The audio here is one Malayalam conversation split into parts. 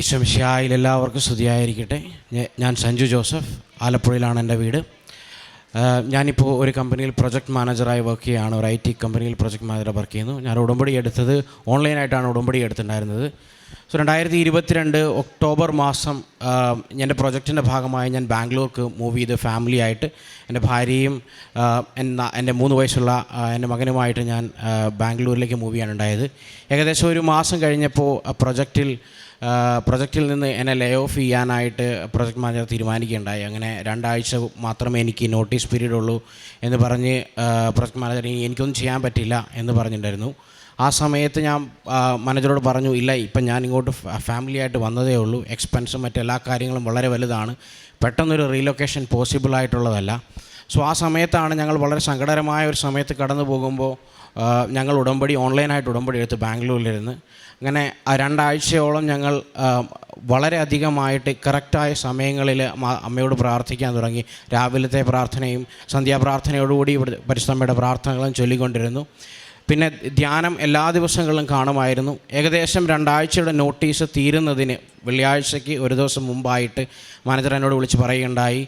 ഈശ്വമിഷായിൽ എല്ലാവർക്കും സ്തുതിയായിരിക്കട്ടെ. ഞാൻ സഞ്ജു ജോസഫ് ആലപ്പുഴയിലാണ് എന്റെ വീട്. ഞാനിപ്പോൾ ഒരു കമ്പനിയിൽ പ്രൊജക്ട് മാനേജറായി വർക്ക് ചെയ്യുകയാണ്. ഒരു ഐ ടി കമ്പനിയിൽ പ്രൊജക്ട് മാനേജർ വർക്ക് ചെയ്യുന്നു. ഞാൻ ഉടമ്പടി എടുത്തത് ഓൺലൈനായിട്ടാണ് ഉടമ്പടി എടുത്തിട്ടുണ്ടായിരുന്നത്. സോ രണ്ടായിരത്തി ഇരുപത്തിരണ്ട് ഒക്ടോബർ മാസം എന്റെ പ്രൊജക്റ്റിന്റെ ഭാഗമായി ഞാൻ ബാംഗ്ലൂർക്ക് മൂവ് ചെയ്ത് ഫാമിലിയായിട്ട് എന്റെ ഭാര്യയും എന്നാ എന്റെ മൂന്ന് വയസ്സുള്ള എന്റെ മകനുമായിട്ട് ഞാൻ ബാംഗ്ലൂരിലേക്ക് മൂവ് ചെയ്യാനുണ്ടായത്. ഏകദേശം ഒരു മാസം കഴിഞ്ഞപ്പോൾ പ്രൊജക്റ്റിൽ പ്രൊജക്റ്റിൽ നിന്ന് എന്നെ ലേ ഓഫ് ചെയ്യാനായിട്ട് പ്രൊജക്ട് മാനേജർ തീരുമാനിക്കുകയുണ്ടായി. അങ്ങനെ രണ്ടാഴ്ച മാത്രമേ എനിക്ക് നോട്ടീസ് പീരീഡ് ഉള്ളൂ എന്ന് പറഞ്ഞ് പ്രൊജക്ട് മാനേജർ "ഇനി എനിക്കൊന്നും ചെയ്യാൻ പറ്റില്ല എന്ന് പറഞ്ഞിട്ടുണ്ടായിരുന്നു. ആ സമയത്ത് ഞാൻ മാനേജറോട് പറഞ്ഞു ഇല്ല ഇപ്പം ഞാൻ ഇങ്ങോട്ട് ഫാമിലിയായിട്ട് വന്നതേ ഉള്ളൂ. എക്സ്പെൻസും മറ്റെല്ലാ കാര്യങ്ങളും വളരെ വലുതാണ്. പെട്ടെന്നൊരു റീലൊക്കേഷൻ പോസിബിൾ ആയിട്ടുള്ളതല്ല. സോ ആ സമയത്താണ് ഞങ്ങൾ വളരെ സങ്കടകരമായ ഒരു സമയത്ത് കടന്നു പോകുമ്പോൾ ഞങ്ങൾ ഉടമ്പടി ഓൺലൈനായിട്ട് ഉടമ്പടി എടുത്ത് ബാംഗ്ലൂരിലിരുന്ന് അങ്ങനെ ആ രണ്ടാഴ്ചയോളം ഞങ്ങൾ വളരെയധികമായിട്ട് കറക്റ്റായ സമയങ്ങളിൽ അമ്മയോട് പ്രാർത്ഥിക്കാൻ തുടങ്ങി. രാവിലത്തെ പ്രാർത്ഥനയും സന്ധ്യാപ്രാർത്ഥനയോടുകൂടി പരിശ്രമയുടെ പ്രാർത്ഥനകളും ചൊല്ലിക്കൊണ്ടിരുന്നു. പിന്നെ ധ്യാനം എല്ലാ ദിവസങ്ങളിലും കാണുമായിരുന്നു. ഏകദേശം രണ്ടാഴ്ചയുടെ നോട്ടീസ് തീരുന്നതിന് വെള്ളിയാഴ്ചയ്ക്ക് ഒരു ദിവസം മുമ്പായിട്ട് മാനേജർ എന്നോട് വിളിച്ച് പറയുകയുണ്ടായി.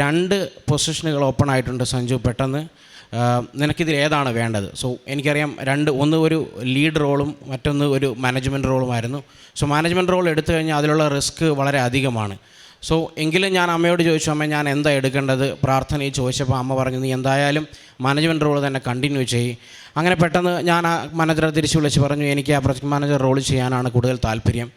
രണ്ട് പൊസിഷനുകൾ ഓപ്പൺ ആയിട്ടുണ്ട് സഞ്ജു പെട്ടെന്ന്. നിനക്കിതിൽ ഏതാണ് വേണ്ടത്? സോ എനിക്കറിയാം രണ്ട് ഒന്ന് ഒരു ലീഡ് റോളും മറ്റൊന്ന് ഒരു മാനേജ്മെന്റ് റോളുമായിരുന്നു സോ മാനേജ്മെന്റ് റോൾ എടുത്തു കഴിഞ്ഞാൽ അതിലുള്ള റിസ്ക് വളരെ അധികമാണ്. സോ എങ്കിലും ഞാൻ അമ്മയോട് ചോദിച്ചു അമ്മ ഞാൻ എന്താ എടുക്കേണ്ടത്? പ്രാർത്ഥനയിൽ ചോദിച്ചപ്പോൾ അമ്മ പറഞ്ഞു നീ എന്തായാലും മാനേജ്മെന്റ് റോൾ തന്നെ കണ്ടിന്യൂ ചെയ്യും. അങ്ങനെ പെട്ടെന്ന് ഞാൻ ആ മാനേജറെ തിരിച്ചു വിളിച്ച് പറഞ്ഞു എനിക്ക് ആ പ്രൊജക്ട് മാനേജർ റോൾ ചെയ്യാനാണ് കൂടുതൽ താല്പര്യം.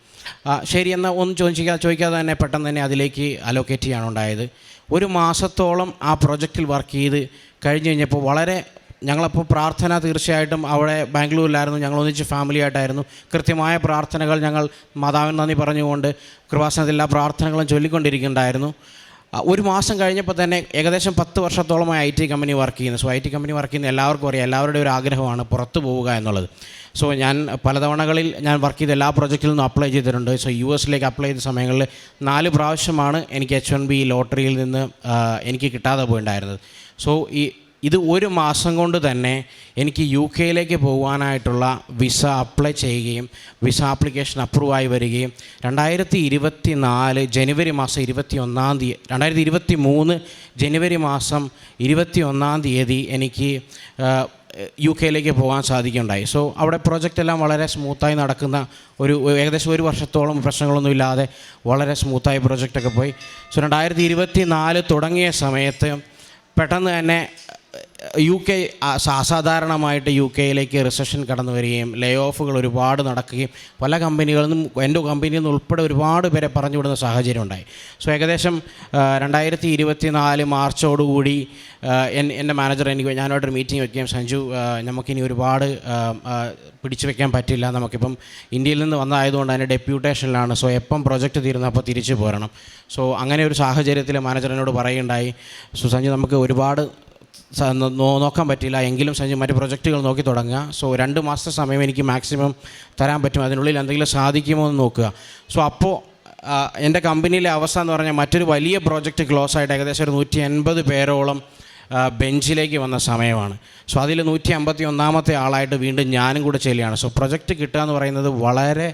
ശരി എന്നാൽ ഒന്നും ചോദിക്കാതെ ചോദിക്കാതെ തന്നെ പെട്ടെന്ന് തന്നെ അതിലേക്ക് അലോക്കേറ്റ് ചെയ്യാണ് ഉണ്ടായത് ഒരു മാസത്തോളം ആ പ്രൊജക്റ്റിൽ വർക്ക് ചെയ്ത് കഴിഞ്ഞ് കഴിഞ്ഞപ്പോൾ വളരെ ഞങ്ങളപ്പോൾ പ്രാർത്ഥന തീർച്ചയായിട്ടും അവിടെ ബാംഗ്ലൂരിലായിരുന്നു. ഞങ്ങൾ ഒന്നിച്ച് ഫാമിലി ആയിട്ടായിരുന്നു. കൃത്യമായ പ്രാർത്ഥനകൾ ഞങ്ങൾ മാതാവിന് നന്ദി പറഞ്ഞുകൊണ്ട് കൃപാസനത്തിൽ എല്ലാ പ്രാർത്ഥനകളും ചൊല്ലിക്കൊണ്ടിരിക്കുന്നുണ്ടായിരുന്നു. ഒരു മാസം കഴിഞ്ഞപ്പോൾ തന്നെ ഏകദേശം പത്ത് വർഷത്തോളമായി ഐ ടി കമ്പനി വർക്ക് ചെയ്യുന്നു. So I T company work ചെയ്യുന്ന എല്ലാവർക്കും അറിയാം. എല്ലാവരുടെയും ഒരു ആഗ്രഹമാണ് പുറത്ത് പോവുക എന്നുള്ളത്. സോ ഞാൻ പലതവണകളിൽ ഞാൻ വർക്ക് ചെയ്ത എല്ലാ പ്രോജക്റ്റിൽ നിന്നും അപ്ലൈ ചെയ്തിട്ടുണ്ട്. സോ യു എസിലേക്ക് അപ്ലൈ ചെയ്ത സമയങ്ങളിൽ നാല് പ്രാവശ്യമാണ് എനിക്ക് എച്ച് വൺ ബി ലോട്ടറിയിൽ നിന്ന് എനിക്ക് കിട്ടാതെ പോയിണ്ടായിരുന്നത്. സോ ഈ ഇത് ഒരു മാസം കൊണ്ട് തന്നെ എനിക്ക് യു കെയിലേക്ക് പോകുവാനായിട്ടുള്ള വിസ അപ്ലൈ ചെയ്യുകയും വിസ ആപ്ലിക്കേഷൻ അപ്രൂവ് ആയി വരികയും രണ്ടായിരത്തി ഇരുപത്തി നാല് ജനുവരി മാസം ഇരുപത്തി ഒന്നാം തീയതി രണ്ടായിരത്തി ഇരുപത്തി മൂന്ന് ജനുവരി മാസം ഇരുപത്തി ഒന്നാം തീയതി എനിക്ക് യു കെയിലേക്ക് പോകാൻ സാധിക്കുകയുണ്ടായി. സോ അവിടെ പ്രോജക്റ്റ് എല്ലാം വളരെ സ്മൂത്തായി നടക്കുന്ന ഒരു ഏകദേശം ഒരു വർഷത്തോളം പ്രശ്നങ്ങളൊന്നും ഇല്ലാതെ വളരെ സ്മൂത്തായി പ്രൊജക്റ്റൊക്കെ പോയി സോ രണ്ടായിരത്തി ഇരുപത്തി നാല് തുടങ്ങിയ സമയത്ത് പെട്ടെന്ന് തന്നെ യു കെ അസാധാരണമായിട്ട് യു കെയിലേക്ക് റിസഷൻ കടന്നു വരികയും ലേ ഓഫുകൾ ഒരുപാട് നടക്കുകയും പല കമ്പനികളിൽ നിന്നും എന്റെ കമ്പനിയിൽ നിന്ന് ഉൾപ്പെടെ ഒരുപാട് പേരെ പറഞ്ഞു വിടുന്ന സാഹചര്യം ഉണ്ടായി. സോ ഏകദേശം രണ്ടായിരത്തി ഇരുപത്തി നാല് മാർച്ചോടുകൂടി എൻ എന്റെ മാനേജർ എനിക്ക് ഞാനോട്ടൊരു മീറ്റിംഗ് വയ്ക്കുകയും സഞ്ജു നമുക്കിനി ഒരുപാട് പിടിച്ചു വയ്ക്കാൻ പറ്റില്ല. നമുക്കിപ്പം ഇന്ത്യയിൽ നിന്ന് വന്നതായതുകൊണ്ട് അതിന്റെ ഡെപ്യൂട്ടേഷനിലാണ് സോ എപ്പം പ്രൊജക്റ്റ് തീരുന്നു അപ്പോൾ തിരിച്ചു പോരണം. സോ അങ്ങനെ ഒരു സാഹചര്യത്തിൽ മാനേജർ എന്നോട് പറയുകയുണ്ടായി. സോ സഞ്ജു നമുക്ക് ഒരുപാട് നോക്കാൻ പറ്റില്ല എങ്കിലും സഞ്ജു മറ്റ് പ്രൊജക്റ്റുകൾ നോക്കി തുടങ്ങുക. സോ രണ്ട് മാസത്തെ സമയം എനിക്ക് മാക്സിമം തരാൻ പറ്റും. അതിനുള്ളിൽ എന്തെങ്കിലും സാധിക്കുമോ എന്ന് നോക്കുക. സോ അപ്പോൾ എന്റെ കമ്പനിയിലെ അവസ്ഥ എന്ന് പറഞ്ഞാൽ മറ്റൊരു വലിയ പ്രോജക്റ്റ് ക്ലോസ് ആയിട്ട് ഏകദേശം ഒരു നൂറ്റി എൺപത് പേരോളം ബെഞ്ചിലേക്ക് വന്ന സമയമാണ്. സോ അതിൽ നൂറ്റി അമ്പത്തി ഒന്നാമത്തെ ആളായിട്ട് വീണ്ടും ഞാനും കൂടെ ചെല്ലുകയാണ്. സോ പ്രൊജക്റ്റ് കിട്ടുക എന്ന് പറയുന്നത് വളരെ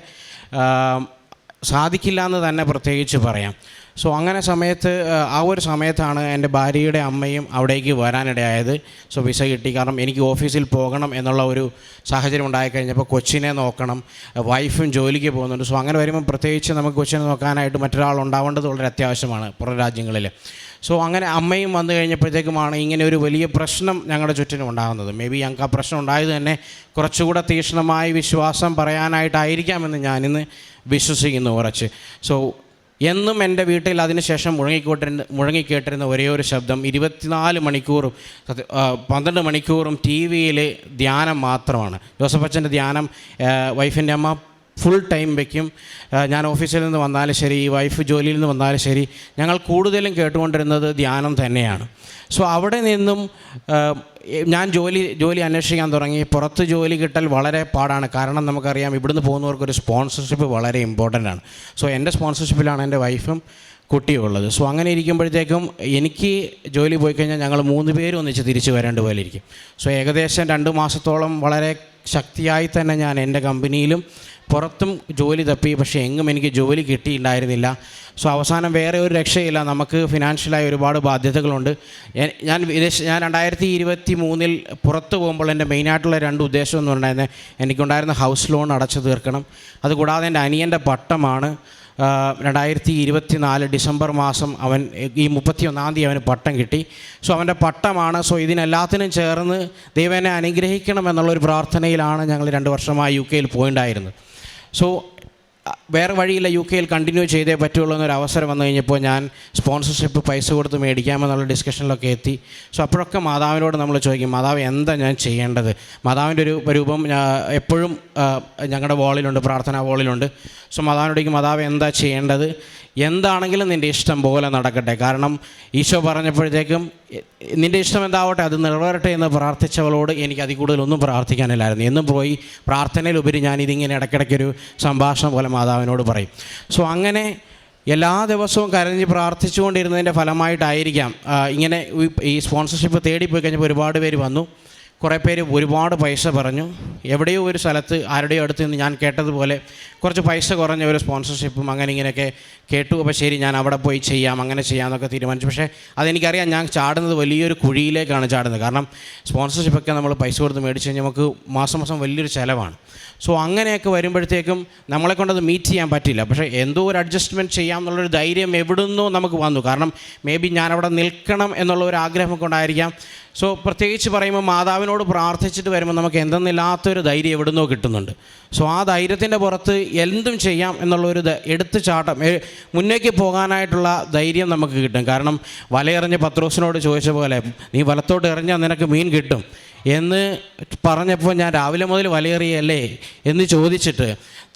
സാധിക്കില്ല എന്ന് തന്നെ പ്രത്യേകിച്ച് പറയാം. സോ അങ്ങനെ സമയത്ത് ആ, ഒരു സമയത്താണ് എന്റെ ഭാര്യയുടെ അമ്മയും അവിടേക്ക് വരാനിടയായത്. സോ വിസ കിട്ടി. കാരണം എനിക്ക് ഓഫീസിൽ പോകണം എന്നുള്ള ഒരു സാഹചര്യം ഉണ്ടായിക്കഴിഞ്ഞപ്പോൾ കൊച്ചിനെ നോക്കണം വൈഫും ജോലിക്ക് പോകുന്നുണ്ട്. സോ അങ്ങനെ വരുമ്പോൾ പ്രത്യേകിച്ച് നമുക്ക് കൊച്ചിനെ നോക്കാനായിട്ട് മറ്റൊരാൾ ഉണ്ടാവേണ്ടത് വളരെ അത്യാവശ്യമാണ് പുറം രാജ്യങ്ങളിൽ. സോ അങ്ങനെ അമ്മയും വന്നു കഴിഞ്ഞപ്പോഴത്തേക്കുമാണ് ഇങ്ങനെ ഒരു വലിയ പ്രശ്നം ഞങ്ങളുടെ ചുറ്റിനും ഉണ്ടാകുന്നത്. മേ ബി ഞങ്ങൾക്ക് ആ പ്രശ്നം ഉണ്ടായത് തന്നെ കുറച്ചുകൂടെ തീക്ഷ്ണമായി വിശ്വാസം പറയാനായിട്ടായിരിക്കാമെന്ന് ഞാനിന്ന് വിശ്വസിക്കുന്നു കുറച്ച്. സോ എന്നും എന്റെ വീട്ടിൽ അതിനുശേഷം മുഴങ്ങിക്കോട്ടിരുന്ന മുഴങ്ങിക്കേട്ടിരുന്ന ഒരേ ഒരു ശബ്ദം. ഇരുപത്തിനാല് മണിക്കൂറും പന്ത്രണ്ട് മണിക്കൂറും ടി വിയിൽ ധ്യാനം മാത്രമാണ്. ജോസഫ് അച്ഛന്റെ ധ്യാനം വൈഫിന്റെ അമ്മ ഫുൾ ടൈം വയ്ക്കും ഞാൻ ഓഫീസിൽ നിന്ന് വന്നാലും ശരി വൈഫ് ജോലിയിൽ നിന്ന് വന്നാലും ശരി. ഞങ്ങൾ കൂടുതലും കേട്ടുകൊണ്ടിരുന്നത് ധ്യാനം തന്നെയാണ്. സോ അവിടെ നിന്നും ഞാൻ ജോലി ജോലി അന്വേഷിക്കാൻ തുടങ്ങി. പുറത്ത് ജോലി കിട്ടൽ വളരെ പാടാണ്. കാരണം നമുക്കറിയാം ഇവിടുന്ന് പോകുന്നവർക്ക് ഒരു സ്പോൺസർഷിപ്പ് വളരെ ഇമ്പോർട്ടന്റ് ആണ്. സോ എന്റെ സ്പോൺസർഷിപ്പിലാണ് എന്റെ വൈഫും കുട്ടിയുള്ളത് സോ അങ്ങനെ ഇരിക്കുമ്പോഴത്തേക്കും എനിക്ക് ജോലി പോയി കഴിഞ്ഞാൽ ഞങ്ങൾ മൂന്ന് പേരും ഒന്നിച്ച് തിരിച്ചു വരേണ്ട പോലെ ഇരിക്കും. സോ ഏകദേശം രണ്ട് മാസത്തോളം വളരെ ശക്തിയായി തന്നെ ഞാൻ എന്റെ കമ്പനിയിലും പുറത്തും ജോലി തപ്പി പക്ഷേ എങ്ങും എനിക്ക് ജോലി കിട്ടിയിട്ടുണ്ടായിരുന്നില്ല സോ അവസാനം വേറെ ഒരു രക്ഷയില്ല. നമുക്ക് ഫിനാൻഷ്യലായി ഒരുപാട് ബാധ്യതകളുണ്ട്. ഞാൻ- വിദേശ ഞാൻ രണ്ടായിരത്തി ഇരുപത്തി മൂന്നിൽ പുറത്ത് പോകുമ്പോൾ എന്റെ മെയിനായിട്ടുള്ള രണ്ട് ഉദ്ദേശം എന്ന് പറയുന്നത് എനിക്കുണ്ടായിരുന്ന ഹൗസ് ലോൺ അടച്ചു തീർക്കണം. അതുകൂടാതെ എന്റെ അനിയന്റെ പട്ടമാണ്. രണ്ടായിരത്തി ഇരുപത്തി നാല് ഡിസംബർ മാസം അവൻ ഈ മുപ്പത്തി ഒന്നാം തീയതി അവന് പട്ടം കിട്ടി. സോ അവന്റെ പട്ടമാണ്. സോ ഇതിനെല്ലാത്തിനും ചേർന്ന് ദൈവനെ അനുഗ്രഹിക്കണം എന്നുള്ളൊരു പ്രാർത്ഥനയിലാണ് ഞങ്ങൾ രണ്ട് വർഷമായി യു കെയിൽ പോയിണ്ടായിരുന്നത്. സോ വേറെ വഴിയില്ല യു കെയിൽ കണ്ടിന്യൂ ചെയ്തേ പറ്റുള്ളൂ എന്നൊരു അവസരം വന്നു കഴിഞ്ഞപ്പോൾ ഞാൻ സ്പോൺസർഷിപ്പ് പൈസ കൊടുത്ത് മേടിക്കാമെന്നുള്ള ഡിസ്കഷനിലൊക്കെ എത്തി. സോ അപ്പോഴൊക്കെ മാതാവിനോട് നമ്മൾ ചോദിക്കും മാതാവ് എന്താ ഞാൻ ചെയ്യേണ്ടത്? മാതാവിന്റെ ഒരു രൂപം എപ്പോഴും ഞങ്ങളുടെ വോളിലുണ്ട് പ്രാർത്ഥനാ വോളിലുണ്ട് സോ മാതാവിനോടേക്ക് മാതാവ് എന്താ ചെയ്യേണ്ടത്? എന്താണെങ്കിലും നിന്റെ ഇഷ്ടം പോലെ നടക്കട്ടെ. കാരണം ഈശോ പറഞ്ഞപ്പോഴത്തേക്കും "എ- നിന്റെ ഇഷ്ടം എന്താവട്ടെ അത് നിറവേറട്ടെ എന്ന് പ്രാർത്ഥിച്ചവളോട് എനിക്ക് അതിൽ കൂടുതലൊന്നും പ്രാർത്ഥിക്കാനില്ലായിരുന്നു. എന്നും പോയി പ്രാർത്ഥനയിലുപരി ഞാൻ ഇതിങ്ങനെ ഇടയ്ക്കിടയ്ക്കൊരു സംഭാഷണം പോലെ മാതാവിനോട് പറയും. സോ അങ്ങനെ എല്ലാ ദിവസവും കരഞ്ഞ് പ്രാർത്ഥിച്ചുകൊണ്ടിരുന്നതിന്റെ ഫലമായിട്ടായിരിക്കാം. ഇങ്ങനെ ഈ സ്പോൺസർഷിപ്പ് തേടിപ്പോയി കഴിഞ്ഞപ്പോൾ ഒരുപാട് പേര് വന്നു. കുറേ പേര് ഒരുപാട് പൈസ പറഞ്ഞു. എവിടെയോ ഒരു സ്ഥലത്ത് ആരുടെയോ അടുത്ത് നിന്ന് ഞാൻ കേട്ടതുപോലെ കുറച്ച് പൈസ കുറഞ്ഞ ഒരു സ്പോൺസർഷിപ്പും അങ്ങനെ ഇങ്ങനെയൊക്കെ കേട്ടു. അപ്പോൾ ശരി ഞാൻ അവിടെ പോയി ചെയ്യാം അങ്ങനെ ചെയ്യാമെന്നൊക്കെ തീരുമാനിച്ചു. പക്ഷേ അതെനിക്കറിയാം ഞാൻ ചാടുന്നത് വലിയൊരു കുഴിയിലേക്കാണ് ചാടുന്നത്. കാരണം സ്പോൺസർഷിപ്പൊക്കെ നമ്മൾ പൈസ കൊടുത്ത് മേടിച്ച് കഴിഞ്ഞാൽ നമുക്ക് മാസം മാസം വലിയൊരു ചിലവാണ്. സോ അങ്ങനെയൊക്കെ വരുമ്പോഴത്തേക്കും നമ്മളെ കൊണ്ടത് മീറ്റ് ചെയ്യാൻ പറ്റില്ല. പക്ഷേ എന്തോ ഒരു അഡ്ജസ്റ്റ്മെന്റ് ചെയ്യാം എന്നുള്ളൊരു ധൈര്യം എവിടുന്നോ നമുക്ക് വന്നു. കാരണം മേ ബി ഞാനവിടെ നിൽക്കണം എന്നുള്ള ഒരു ആഗ്രഹം കൊണ്ടായിരിക്കാം സോ പ്രത്യേകിച്ച് പറയുമ്പോൾ മാതാവിനോട് പ്രാർത്ഥിച്ചിട്ട് വരുമ്പോൾ നമുക്ക് എന്തെന്നില്ലാത്തൊരു ധൈര്യം എവിടുന്നോ കിട്ടുന്നുണ്ട്. സോ ആ ധൈര്യത്തിന്റെ പുറത്ത് എന്തും ചെയ്യാം എന്നുള്ളൊരു എടുത്തു ചാട്ടം. മുന്നേക്ക് പോകാനായിട്ടുള്ള ധൈര്യം നമുക്ക് കിട്ടും. കാരണം വലയെറിഞ്ഞ് പത്രോസിനോട് ചോദിച്ച പോലെ നീ വലത്തോട്ട് എറിഞ്ഞാൽ നിനക്ക് മീൻ കിട്ടും. എന്ന് പറഞ്ഞപ്പോൾ ഞാൻ രാവിലെ മുതൽ വലയെറിയല്ലേ എന്ന് ചോദിച്ചിട്ട്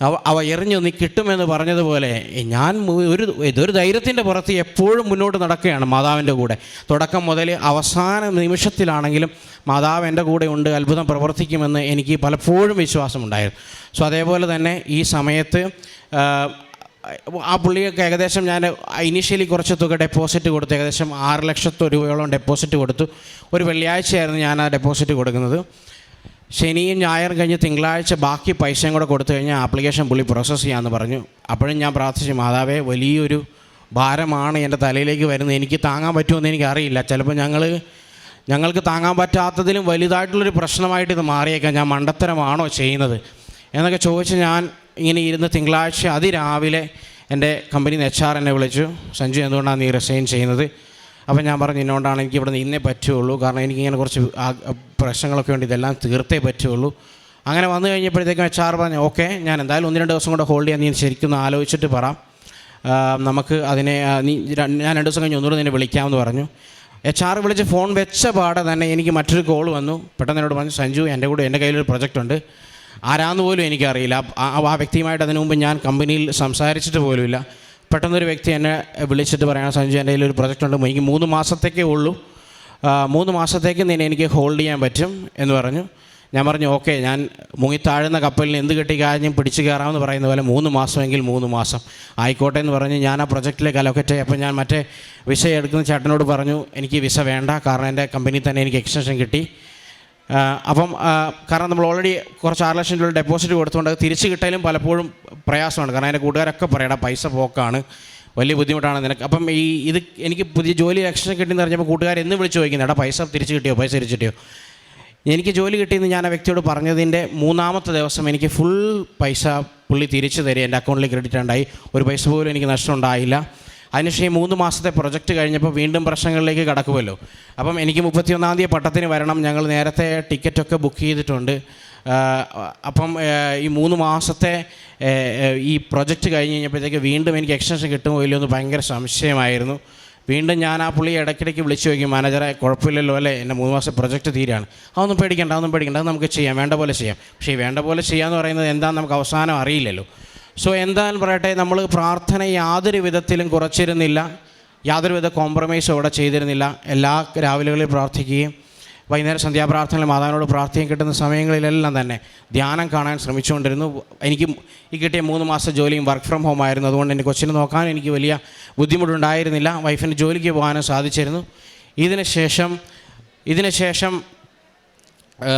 അവ അവ എറിഞ്ഞു നീ കിട്ടുമെന്ന് പറഞ്ഞതുപോലെ ഞാൻ ഒരു ഇതൊരു ധൈര്യത്തിന്റെ പുറത്ത് എപ്പോഴും മുന്നോട്ട് നടക്കുകയാണ് മാതാവിന്റെ കൂടെ. തുടക്കം മുതൽ അവസാന നിമിഷത്തിലാണെങ്കിലും മാതാവ് എന്റെ കൂടെ ഉണ്ട് അത്ഭുതം പ്രവർത്തിക്കുമെന്ന് എനിക്ക് പലപ്പോഴും വിശ്വാസമുണ്ടായിരുന്നു. സോ അതേപോലെ തന്നെ ഈ സമയത്ത് ആ പുള്ളിയൊക്കെ ഏകദേശം ഞാൻ ഇനീഷ്യലി കുറച്ച് തുക ഡെപ്പോസിറ്റ് കൊടുത്തു. ഏകദേശം ആറ് ലക്ഷത്തോ രൂപയോളം ഡെപ്പോസിറ്റ് കൊടുത്തു. ഒരു വെള്ളിയാഴ്ചയായിരുന്നു ഞാൻ ആ ഡെപ്പോസിറ്റ് കൊടുക്കുന്നത്. ശനിയും ഞായറും കഴിഞ്ഞ് തിങ്കളാഴ്ച ബാക്കി പൈസയും കൂടെ കൊടുത്തു കഴിഞ്ഞാൽ ആപ്ലിക്കേഷൻ പുള്ളി പ്രോസസ്സ് ചെയ്യാമെന്ന് പറഞ്ഞു. അപ്പോഴും ഞാൻ പ്രാർത്ഥിച്ചു മാതാവേ വലിയൊരു ഭാരമാണ് എന്റെ തലയിലേക്ക് വരുന്നത്. എനിക്ക് താങ്ങാൻ പറ്റുമെന്ന് എനിക്കറിയില്ല. ചിലപ്പോൾ ഞങ്ങൾ ഞങ്ങൾക്ക് താങ്ങാൻ പറ്റാത്തതിലും വലുതായിട്ടുള്ളൊരു പ്രശ്നമായിട്ട് ഇത് മാറിയേക്കാം. ഞാൻ മണ്ടത്തരമാണോ ചെയ്യുന്നത്? എന്നൊക്കെ ചോദിച്ച് ഞാൻ ഇങ്ങനെ ഇരുന്ന് തിങ്കളാഴ്ച അതിരാവിലെ എന്റെ കമ്പനിയിൽ നിന്ന് എച്ച് ആർ എന്നെ വിളിച്ചു. സഞ്ജു എന്തുകൊണ്ടാണ് നീ റിസൈൻ ചെയ്യുന്നത്? അപ്പം ഞാൻ പറഞ്ഞു എന്നോണ്ടാണ് എനിക്ക് ഇവിടെ നിന്നേ പറ്റുള്ളൂ. കാരണം എനിക്കിങ്ങനെ കുറച്ച് പ്രശ്നങ്ങളൊക്കെ ഉണ്ട് ഇതെല്ലാം തീർത്തേ പറ്റുള്ളൂ. അങ്ങനെ വന്നു കഴിഞ്ഞപ്പോഴത്തേക്കും എച്ച് ആർ പറഞ്ഞു ഓക്കെ ഞാൻ എന്തായാലും ഒന്ന് രണ്ട് ദിവസം കൂടെ ഹോൾഡ് ചെയ്യാൻ നീ ശരിക്കും ഒന്ന് ആലോചിച്ചിട്ട് പറ. നമുക്ക് അതിനെ നീ ഞാൻ രണ്ട് ദിവസം കഴിഞ്ഞ് ഒന്നുകൂടെ നിന്നെ വിളിക്കാമെന്ന് പറഞ്ഞു. എച്ച് ആർ വിളിച്ച് ഫോൺ വെച്ച പാടെ തന്നെ എനിക്ക് മറ്റൊരു കോൾ വന്നു. പെട്ടെന്ന് എന്നോട് പറഞ്ഞു സഞ്ജു എന്റെ കൂടെ എന്റെ കയ്യിലൊരു പ്രൊജക്റ്റ് ഉണ്ട്. ആരാന്ന് പോലും എനിക്കറിയില്ല. ആ വ്യക്തിയുമായിട്ട് അതിനു മുമ്പ് ഞാൻ കമ്പനിയിൽ സംസാരിച്ചിട്ട് പോലുമില്ല. പെട്ടെന്നൊരു വ്യക്തി എന്നെ വിളിച്ചിട്ട് പറയണം സഞ്ജു എന്റെ ഒരു പ്രൊജക്റ്റ് ഉണ്ട്. എനിക്ക് മൂന്ന് മാസത്തേക്കേ ഉള്ളൂ. മൂന്ന് മാസത്തേക്ക് നിന്നെ എനിക്ക് ഹോൾഡ് ചെയ്യാൻ പറ്റും എന്ന് പറഞ്ഞു. ഞാൻ പറഞ്ഞു ഓക്കെ ഞാൻ മുങ്ങിത്താഴുന്ന കപ്പലിന് എന്ത് കിട്ടി കാര്യം പിടിച്ചു കയറാമെന്ന് പറയുന്ന പോലെ മൂന്ന് മാസമെങ്കിൽ മൂന്ന് മാസം. ആയിക്കോട്ടെ എന്ന് പറഞ്ഞ്. ഞാൻ ആ പ്രൊജക്റ്റിലേക്ക് അലോക്കേറ്റ് ആയി. അപ്പോൾ ഞാൻ മറ്റേ വിസ എടുക്കുന്ന ചേട്ടനോട് പറഞ്ഞു എനിക്ക് വിസ വേണ്ട. കാരണം എന്റെ കമ്പനി തന്നെ എനിക്ക് എക്സ്റ്റൻഷൻ കിട്ടി. അപ്പം കാരണം നമ്മൾ ഓൾറെഡി കുറച്ച് ആറ് ലക്ഷം രൂപ ഡെപ്പോസിറ്റ് കൊടുത്തുകൊണ്ട് തിരിച്ച് കിട്ടാനും പലപ്പോഴും പ്രയാസമാണ്. കാരണം എന്റെ കൂട്ടുകാരൊക്കെ പറയണം പൈസ പോക്കാണ്. വലിയ ബുദ്ധിമുട്ടാണ് നിനക്ക്. അപ്പം ഈ ഇത് എനിക്ക് പുതിയ ജോലി ലക്ഷം കിട്ടിയെന്ന് പറഞ്ഞപ്പോൾ കൂട്ടുകാർ എന്ന് വിളിച്ച് ചോദിക്കുന്നത് പൈസ തിരിച്ച് കിട്ടിയോ? പൈസ തിരിച്ച് കിട്ടിയോ? എനിക്ക് ജോലി കിട്ടിയെന്ന് ഞാൻ ആ വ്യക്തിയോട് പറഞ്ഞതിന്റെ മൂന്നാമത്തെ ദിവസം എനിക്ക് ഫുൾ പൈസ പുള്ളി തിരിച്ചു തരും. എന്റെ അക്കൗണ്ടിൽ ക്രെഡിറ്റ് ഉണ്ടായി. ഒരു പൈസ പോലും എനിക്ക് നഷ്ടം ഉണ്ടായില്ല. അതിനുശേഷം ഈ മൂന്ന് മാസത്തെ പ്രൊജക്റ്റ് കഴിഞ്ഞപ്പോൾ വീണ്ടും പ്രശ്നങ്ങളിലേക്ക് കടക്കുമല്ലോ. അപ്പം എനിക്ക് മുപ്പത്തിയൊന്നാം തീയതി പട്ടത്തിന് വരണം. ഞങ്ങൾ നേരത്തെ ടിക്കറ്റൊക്കെ ബുക്ക് ചെയ്തിട്ടുണ്ട്. അപ്പം ഈ മൂന്ന് മാസത്തെ ഈ പ്രൊജക്റ്റ് കഴിഞ്ഞ് കഴിഞ്ഞപ്പോഴത്തേക്ക് വീണ്ടും എനിക്ക് എക്സ്റ്റൻഷൻ കിട്ടുമോ ഇല്ലയോ എന്ന് ഭയങ്കര സംശയമായിരുന്നു. വീണ്ടും ഞാൻ ആ പുള്ളി ഇടയ്ക്കിടയ്ക്ക് വിളിച്ചു ചോദിക്കും മാനേജറെ കുഴപ്പമില്ലല്ലോ അല്ലേ? എന്റെ മൂന്ന് മാസം പ്രൊജക്റ്റ് തീരാണ്. അതൊന്നും പേടിക്കണ്ട അതൊന്നും പേടിക്കണ്ട. അത് നമുക്ക് ചെയ്യാം. വേണ്ട പോലെ ചെയ്യാം. പക്ഷേ വേണ്ട പോലെ ചെയ്യാമെന്ന് പറയുന്നത് എന്താണെന്ന് നമുക്ക് അവസാനം അറിയില്ലല്ലോ. സോ എന്താണെന്ന് പറയട്ടെ നമ്മൾ പ്രാർത്ഥന യാതൊരു വിധത്തിലും കുറച്ചിരുന്നില്ല. യാതൊരു വിധ കോംപ്രമൈസും അവിടെ ചെയ്തിരുന്നില്ല. എല്ലാ രാവിലെകളിൽ പ്രാർത്ഥിക്കുകയും വൈകുന്നേരം സന്ധ്യാപ്രാർത്ഥനയിൽ മാതാവിനോട് പ്രാർത്ഥിക്കാൻ കിട്ടുന്ന സമയങ്ങളിലെല്ലാം തന്നെ ധ്യാനം കാണാൻ ശ്രമിച്ചുകൊണ്ടിരുന്നു. എനിക്ക് ഈ കിട്ടിയ മൂന്ന് മാസം ജോലിയും വർക്ക് ഫ്രം ഹോം ആയിരുന്നു. അതുകൊണ്ട് എന്റെ കൊച്ചിനെ നോക്കാൻ എനിക്ക് വലിയ ബുദ്ധിമുട്ടുണ്ടായിരുന്നില്ല. വൈഫിന് ജോലിക്ക് പോകാനും സാധിച്ചിരുന്നു. ഇതിനുശേഷം ഇതിനുശേഷം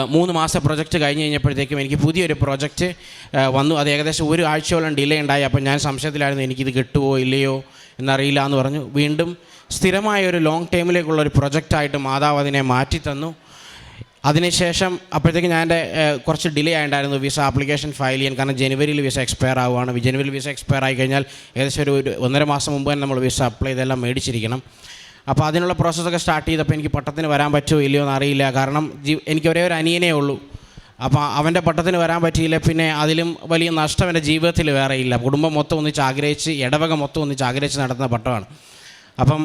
മൂന്ന് മാസം പ്രൊജക്റ്റ് കഴിഞ്ഞ് കഴിഞ്ഞപ്പോഴത്തേക്കും എനിക്ക് പുതിയൊരു പ്രൊജക്റ്റ് വന്നു. അത് ഏകദേശം ഒരു ആഴ്ചയോളം ഡിലേ ഉണ്ടായി. അപ്പോൾ ഞാൻ സംശയത്തിലായിരുന്നു എനിക്കിത് കിട്ടുമോ ഇല്ലയോ എന്നറിയില്ല എന്ന് പറഞ്ഞു. വീണ്ടും സ്ഥിരമായ ഒരു ലോങ് ടൈമിലേക്കുള്ള ഒരു പ്രൊജക്റ്റായിട്ട് മാതാവ് അതിനെ മാറ്റി തന്നു അതിനുശേഷം അപ്പോഴത്തേക്ക് ഞാൻ എന്റെ കുറച്ച് ഡിലേ ആയിട്ടുണ്ടായിരുന്നു. വിസ ആപ്ലിക്കേഷൻ ഫയൽ ചെയ്യാൻ. കാരണം ജനുവരിയിൽ വിസ എക്സ്പയർ ആവുകയാണ്. ജനുവരിയിൽ വിസ എക്സ്പയർ ആയി കഴിഞ്ഞാൽ ഏകദേശം ഒരു ഒന്നര മാസം മുമ്പ് തന്നെ നമ്മൾ വിസ അപ്ലൈ ചെയ്തെല്ലാം മേടിച്ചിരിക്കണം. അപ്പോൾ അതിനുള്ള പ്രോസസ്സൊക്കെ സ്റ്റാർട്ട് ചെയ്തപ്പോൾ എനിക്ക് പട്ടത്തിന് വരാൻ പറ്റുമോ ഇല്ലയോ എന്ന് അറിയില്ല കാരണം ജീ എനിക്ക് ഒരേ ഒരു അനിയനേ ഉള്ളൂ. അപ്പോൾ അവന്റെ പട്ടത്തിന് വരാൻ പറ്റിയില്ല. പിന്നെ അതിലും വലിയ നഷ്ടം എന്റെ ജീവിതത്തിൽ വേറെ ഇല്ല. കുടുംബം മൊത്തം ഒന്നിച്ച് ആഗ്രഹിച്ച് ഇടവക മൊത്തം ഒന്നിച്ച് ആഗ്രഹിച്ച് നടത്തുന്ന പട്ടമാണ്. അപ്പം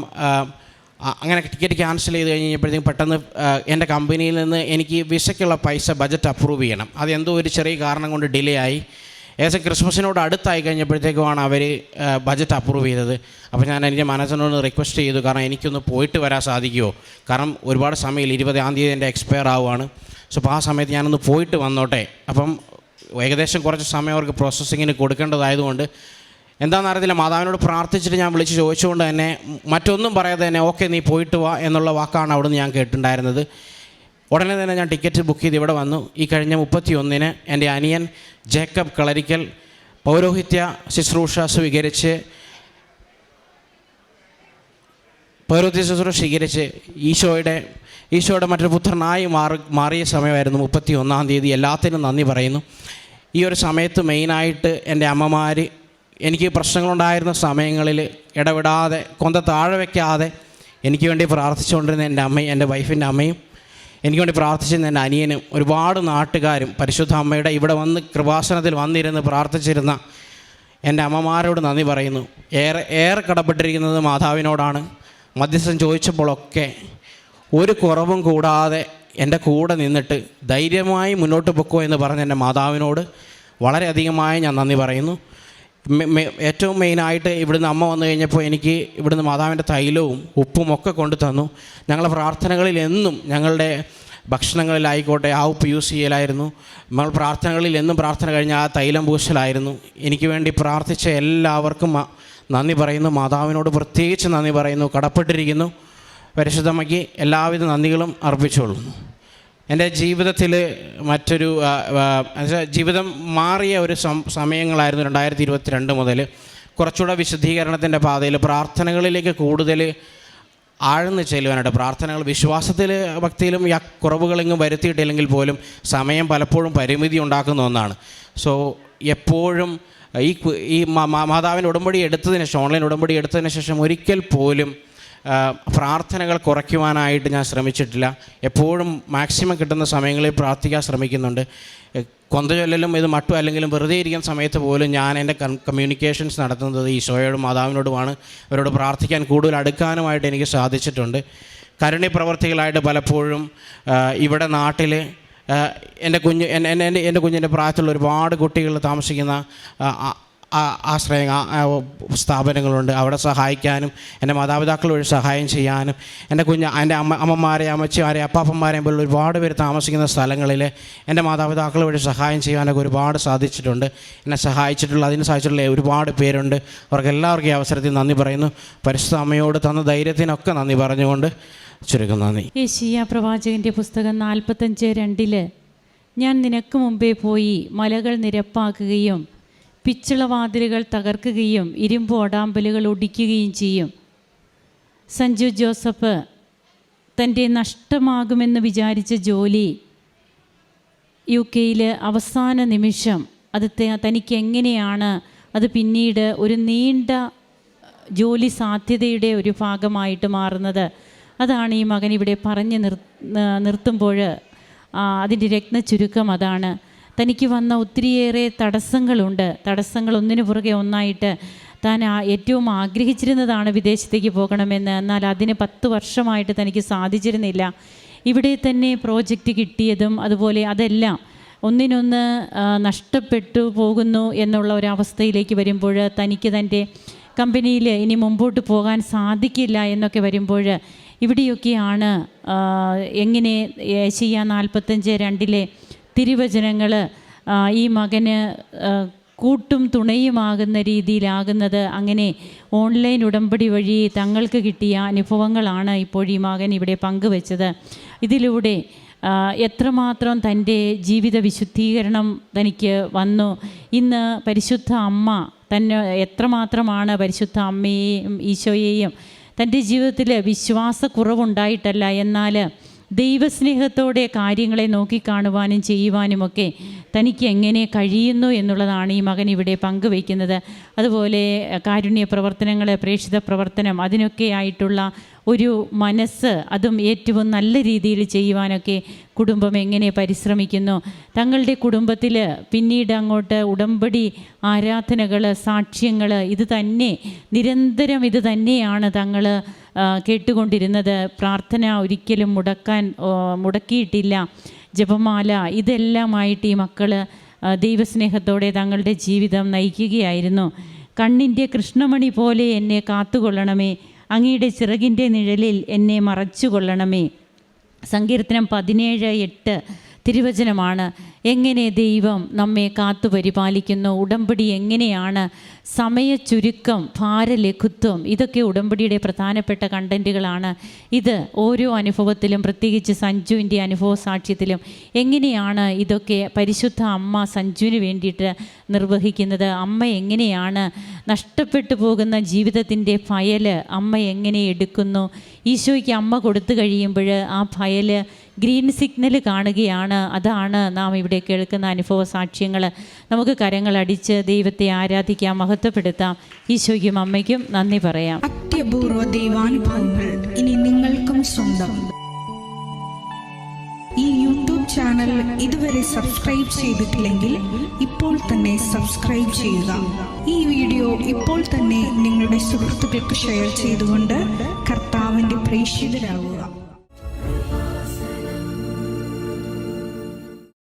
അങ്ങനെ ടിക്കറ്റ് ക്യാൻസൽ ചെയ്ത് കഴിഞ്ഞ് കഴിഞ്ഞപ്പോഴത്തേക്കും പെട്ടെന്ന് എന്റെ കമ്പനിയിൽ നിന്ന് എനിക്ക് വിസയ്ക്കുള്ള പൈസ ബജറ്റ് അപ്രൂവ് ചെയ്യണം. അതെന്തോ ഒരു ചെറിയ കാരണം കൊണ്ട് ഡിലേ ആയി. ഏകദേശം ക്രിസ്മസിനോട് അടുത്തായി കഴിഞ്ഞപ്പോഴത്തേക്കുമാണ് അവർ ബജറ്റ് അപ്രൂവ് ചെയ്തത്. അപ്പോൾ ഞാൻ എന്റെ മനസ്സിനോട് റിക്വസ്റ്റ് ചെയ്തു കാരണം എനിക്കൊന്ന് പോയിട്ട് വരാൻ സാധിക്കുമോ കാരണം ഒരുപാട് സമയമില്ല ഇരുപതാം തീയതി എന്റെ എക്സ്പയർ ആവുകയാണ്. സോ അപ്പോൾ ആ സമയത്ത് ഞാനൊന്ന് പോയിട്ട് വന്നോട്ടെ. അപ്പം ഏകദേശം കുറച്ച് സമയം അവർക്ക് പ്രോസസ്സിങ്ങിന് കൊടുക്കേണ്ടതായതുകൊണ്ട് എന്താണെന്ന് അറിയത്തില്ല മാതാവിനോട് പ്രാർത്ഥിച്ചിട്ട് ഞാൻ വിളിച്ച് ചോദിച്ചുകൊണ്ട് തന്നെ മറ്റൊന്നും പറയാതെ തന്നെ ഓക്കെ നീ പോയിട്ട് വാ എന്നുള്ള വാക്കാണ് അവിടുന്ന് ഞാൻ കേട്ടിട്ടുണ്ടായിരുന്നത്. ഉടനെ തന്നെ ഞാൻ ടിക്കറ്റ് ബുക്ക് ചെയ്ത് ഇവിടെ വന്നു. ഈ കഴിഞ്ഞ മുപ്പത്തി ഒന്നിന് എന്റെ അനിയൻ ജേക്കബ് കളരിക്കൽ പൗരോഹിത്യ ശുശ്രൂഷ സ്വീകരിച്ച് പൗരോഹിത്യ ശുശ്രൂഷ സ്വീകരിച്ച് ഈശോയുടെ ഈശോയുടെ മറ്റൊരു പുത്രനായി മാറി മാറിയ സമയമായിരുന്നു മുപ്പത്തി ഒന്നാം തീയതി. എല്ലാത്തിനും നന്ദി പറയുന്നു. ഈ ഒരു സമയത്ത് മെയിനായിട്ട് എന്റെ അമ്മമാർ എനിക്ക് പ്രശ്നങ്ങളുണ്ടായിരുന്ന സമയങ്ങളിൽ ഇടവിടാതെ കൊന്ത താഴെ വയ്ക്കാതെ എനിക്ക് വേണ്ടി പ്രാർത്ഥിച്ചുകൊണ്ടിരുന്ന എന്റെ അമ്മയും എന്റെ വൈഫിന്റെ അമ്മയും എനിക്ക് വേണ്ടി പ്രാർത്ഥിച്ചിരുന്ന എന്റെ അനിയനും ഒരുപാട് നാട്ടുകാരും പരിശുദ്ധ അമ്മയുടെ ഇവിടെ വന്ന് കൃപാസനത്തിൽ വന്നിരുന്ന് പ്രാർത്ഥിച്ചിരുന്ന എന്റെ അമ്മമാരോട് നന്ദി പറയുന്നു. ഏറെ ഏറെ കടപ്പെട്ടിരിക്കുന്നത് മാതാവിനോടാണ്. മധ്യസ്ഥം ചോദിച്ചപ്പോഴൊക്കെ ഒരു കുറവും കൂടാതെ എന്റെ കൂടെ നിന്നിട്ട് ധൈര്യമായി മുന്നോട്ട് പൊക്കോ എന്ന് പറഞ്ഞ എന്റെ മാതാവിനോട് വളരെയധികമായി ഞാൻ നന്ദി പറയുന്നു. ഏറ്റവും മെയിനായിട്ട് ഇവിടുന്ന് അമ്മ വന്നു കഴിഞ്ഞപ്പോൾ എനിക്ക് ഇവിടുന്ന് മാതാവിന്റെ തൈലവും ഉപ്പും ഒക്കെ കൊണ്ടു തന്നു. ഞങ്ങളുടെ പ്രാർത്ഥനകളിൽ എന്നും ഞങ്ങളുടെ ഭക്ഷണങ്ങളിലായിക്കോട്ടെ ആ ഉപ്പ് യൂസ് ചെയ്യലായിരുന്നു. നമ്മൾ പ്രാർത്ഥനകളിൽ എന്നും പ്രാർത്ഥന കഴിഞ്ഞ ആ തൈലം പൂശലായിരുന്നു. എനിക്ക് വേണ്ടി പ്രാർത്ഥിച്ച എല്ലാവർക്കും നന്ദി പറയുന്നു. മാതാവിനോട് പ്രത്യേകിച്ച് നന്ദി പറയുന്നു. കടപ്പെട്ടിരിക്കുന്നു. പരിശുദ്ധമ്മയ്ക്ക് എല്ലാവിധ നന്ദികളും അർപ്പിച്ചുകൊള്ളുന്നു. എന്റെ ജീവിതത്തിൽ മറ്റൊരു ജീവിതം മാറിയ ഒരു സമയങ്ങളായിരുന്നു രണ്ടായിരത്തി ഇരുപത്തി രണ്ട് മുതൽ കുറച്ചുകൂടെ വിശദീകരണത്തിന്റെ പാതയിൽ പ്രാർത്ഥനകളിലേക്ക് കൂടുതൽ ആഴ്ന്ന് ചെല്ലുവാനായിട്ട് പ്രാർത്ഥനകൾ വിശ്വാസത്തിൽ ഭക്തിയിലും യ കുറവുകളെങ്കിലും വരുത്തിയിട്ടില്ലെങ്കിൽ പോലും സമയം പലപ്പോഴും പരിമിതി ഉണ്ടാക്കുന്ന ഒന്നാണ്. സോ എപ്പോഴും ഈ ഈ മാതാവിന്റെ ഉടമ്പടി എടുത്തതിന് ശേഷം ഓൺലൈൻ ഉടമ്പടി എടുത്തതിന് ശേഷം ഒരിക്കൽ പോലും പ്രാർത്ഥനകൾ കുറയ്ക്കുവാനായിട്ട് ഞാൻ ശ്രമിച്ചിട്ടില്ല. എപ്പോഴും മാക്സിമം കിട്ടുന്ന സമയങ്ങളിൽ പ്രാർത്ഥിക്കാൻ ശ്രമിക്കുന്നുണ്ട്. കൊന്തചൊല്ലലും ഇത് മട്ടും അല്ലെങ്കിലും വെറുതെ ഇരിക്കുന്ന സമയത്ത് പോലും ഞാൻ എന്റെ കമ്മ്യൂണിക്കേഷൻസ് നടത്തുന്നത് ഈശോയോടും മാതാവിനോടുമാണ്. അവരോട് പ്രാർത്ഥിക്കാൻ കൂടുതൽ അടുക്കാനുമായിട്ട് എനിക്ക് സാധിച്ചിട്ടുണ്ട്. കരുണി പ്രവർത്തികളായിട്ട് പലപ്പോഴും ഇവിടെ നാട്ടിൽ എന്റെ കുഞ്ഞ് എന്റെ എന്റെ കുഞ്ഞിന്റെ പ്രായത്തിലുള്ള ഒരുപാട് കുട്ടികൾ താമസിക്കുന്ന ആശ്രയ സ്ഥാപനങ്ങളുണ്ട്. അവിടെ സഹായിക്കാനും എന്റെ മാതാപിതാക്കൾ വഴി സഹായം ചെയ്യാനും എന്റെ കുഞ്ഞ് എന്റെ അമ്മ അമ്മമാരെ അമ്മച്ചിമാരെ അപ്പാപ്പന്മാരെയും പോലുള്ള ഒരുപാട് പേര് താമസിക്കുന്ന സ്ഥലങ്ങളിൽ എന്റെ മാതാപിതാക്കൾ വഴി സഹായം ചെയ്യാനൊക്കെ ഒരുപാട് സാധിച്ചിട്ടുണ്ട്. എന്നെ സഹായിച്ചിട്ടുള്ള അതിന് സാധിച്ചിട്ടുള്ള ഒരുപാട് പേരുണ്ട്. അവർക്ക് എല്ലാവർക്കും അവസരത്തിൽ നന്ദി പറയുന്നു. പരിശുദ്ധ അമ്മയോട് തന്ന ധൈര്യത്തിനൊക്കെ നന്ദി പറഞ്ഞുകൊണ്ട് ചുരുക്കം നന്ദി. ഏഷ്യ പ്രവാചകന്റെ പുസ്തകം നാൽപ്പത്തഞ്ച് രണ്ടിൽ ഞാൻ നിനക്ക് മുമ്പേ പോയി മലകൾ നിരപ്പാക്കുകയും പിച്ചളവാതിലുകൾ തകർക്കുകയും ഇരുമ്പ് ഓടാമ്പലുകൾ ഒടിക്കുകയും ചെയ്യും. സഞ്ജു ജോസഫ് തന്റെ നഷ്ടമാകുമെന്ന് വിചാരിച്ച ജോലി യു കെയിൽ അവസാന നിമിഷം അത് തനിക്ക് എങ്ങനെയാണ് അത് പിന്നീട് ഒരു നീണ്ട ജോലി സാധ്യതയുടെ ഒരു ഭാഗമായിട്ട് മാറുന്നത്. അതാണ് ഈ മകൻ ഇവിടെ പറഞ്ഞ് നിർ നിർത്തുമ്പോൾ അതിന്റെ രത്ന ചുരുക്കം അതാണ്. തനിക്ക് വന്ന ഒത്തിരിയേറെ തടസ്സങ്ങളുണ്ട്. തടസ്സങ്ങൾ ഒന്നിനു പുറകെ ഒന്നായിട്ട് താൻ ഏറ്റവും ആഗ്രഹിച്ചിരുന്നതാണ് വിദേശത്തേക്ക് പോകണമെന്ന്. എന്നാൽ അതിന് പത്ത് വർഷമായിട്ട് തനിക്ക് സാധിച്ചിരുന്നില്ല. ഇവിടെ തന്നെ പ്രോജക്റ്റ് കിട്ടിയതും അതുപോലെ അതെല്ലാം ഒന്നിനൊന്ന് നഷ്ടപ്പെട്ടു പോകുന്നു എന്നുള്ള ഒരവസ്ഥയിലേക്ക് വരുമ്പോൾ തനിക്ക് തന്റെ കമ്പനിയിൽ ഇനി മുമ്പോട്ട് പോകാൻ സാധിക്കില്ല എന്നൊക്കെ വരുമ്പോൾ ഇവിടെയൊക്കെയാണ് എങ്ങനെ ഏഷ്യ നാൽപ്പത്തഞ്ച് രണ്ടിലെ തിരുവചനങ്ങൾ ഈ മകന് കൂട്ടും തുണയുമാകുന്ന രീതിയിലാകുന്നത് അങ്ങനെ ഓൺലൈൻ ഉടമ്പടി വഴി തങ്ങൾക്ക് കിട്ടിയ അനുഭവങ്ങളാണ് ഇപ്പോൾ ഈ മകൻ ഇവിടെ പങ്കുവച്ചത്. ഇതിലൂടെ എത്രമാത്രം തന്റെ ജീവിത വിശുദ്ധീകരണം തനിക്ക് വന്നു. ഇന്ന് പരിശുദ്ധ അമ്മ തന്നെ എത്രമാത്രമാണ് പരിശുദ്ധ അമ്മയെയും ഈശോയെയും തന്റെ ജീവിതത്തിൽ വിശ്വാസക്കുറവുണ്ടായിട്ടല്ല. എന്നാൽ ദൈവസ്നേഹത്തോടെ കാര്യങ്ങളെ നോക്കിക്കാണുവാനും ചെയ്യുവാനുമൊക്കെ തനിക്ക് എങ്ങനെ കഴിയുന്നു എന്നുള്ളതാണ് ഈ മകൻ ഇവിടെ പങ്കുവയ്ക്കുന്നത്. അതുപോലെ കാരുണ്യ പ്രവർത്തനങ്ങൾ പ്രേക്ഷിത പ്രവർത്തനം അതിനൊക്കെ ആയിട്ടുള്ള ഒരു മനസ്സ് അതും ഏറ്റവും നല്ല രീതിയിൽ ചെയ്യുവാനൊക്കെ കുടുംബം എങ്ങനെ പരിശ്രമിക്കുന്നു. തങ്ങളുടെ കുടുംബത്തിൽ പിന്നീട് അങ്ങോട്ട് ഉടമ്പടി ആരാധനകൾ സാക്ഷ്യങ്ങൾ ഇത് തന്നെ നിരന്തരം ഇത് തന്നെയാണ് തങ്ങൾ കേട്ടുകൊണ്ടിരുന്നത് പ്രാർത്ഥന ഒരിക്കലും മുടക്കാൻ മുടക്കിയിട്ടില്ല. ജപമാല ഇതെല്ലാമായിട്ട് ഈ മക്കൾ ദൈവസ്നേഹത്തോടെ തങ്ങളുടെ ജീവിതം നയിക്കുകയായിരുന്നു. കണ്ണിന്റെ കൃഷ്ണമണി പോലെ എന്നെ കാത്തുകൊള്ളണമേ. അങ്ങയുടെ ചിറകിന്റെ നിഴലിൽ എന്നെ മറച്ചു കൊള്ളണമേ സങ്കീർത്തനം പതിനേഴ് എട്ട്. തിരുവചനമാണ്. എങ്ങനെ ദൈവം നമ്മെ കാത്തു പരിപാലിക്കുന്നു? ഉടമ്പടി എങ്ങനെയാണ്? സമയച്ചുരുക്കം ഭാരലഘുത്വം ഇതൊക്കെ ഉടമ്പടിയുടെ പ്രധാനപ്പെട്ട കണ്ടന്റുകളാണ് ഇത് ഓരോ അനുഭവത്തിലും പ്രത്യേകിച്ച് സഞ്ജുവിന്റെ അനുഭവ സാക്ഷ്യത്തിലും എങ്ങനെയാണ് ഇതൊക്കെ പരിശുദ്ധ അമ്മ സഞ്ജുവിന് വേണ്ടിയിട്ട് നിർവഹിക്കുന്നത്? അമ്മ എങ്ങനെയാണ് നഷ്ടപ്പെട്ടു പോകുന്ന ജീവിതത്തിന്റെ ഫയൽ അമ്മ എങ്ങനെ എടുക്കുന്നു? ഈശോയ്ക്ക് അമ്മ കൊടുത്തു കഴിയുമ്പോൾ ആ ഫയൽ ഗ്രീൻ സിഗ്നൽ കാണുകയാണ്. അതാണ് നാം ഇവിടെ കേൾക്കുന്ന അനുഭവ സാക്ഷ്യങ്ങൾ നമുക്ക് കരങ്ങളടിച്ച് ദൈവത്തെ ആരാധിക്കാം മഹത്വപ്പെടുത്താം. ഈശോയ്ക്കും അമ്മയ്ക്കും നന്ദി പറയാം. അത്യപൂർവ ദൈവാനുഭവങ്ങൾ ഇനി നിങ്ങൾക്കും സ്വന്തം. ഈ യൂട്യൂബ് ചാനൽ ഇതുവരെ സബ്സ്ക്രൈബ് ചെയ്തിട്ടില്ലെങ്കിൽ ഇപ്പോൾ തന്നെ സബ്സ്ക്രൈബ് ചെയ്യുക. ഈ വീഡിയോ ഇപ്പോൾ തന്നെ നിങ്ങളുടെ സുഹൃത്തുക്കൾക്ക് ഷെയർ ചെയ്തുകൊണ്ട് കർത്താവിന്റെ പ്രേക്ഷിതരാകുക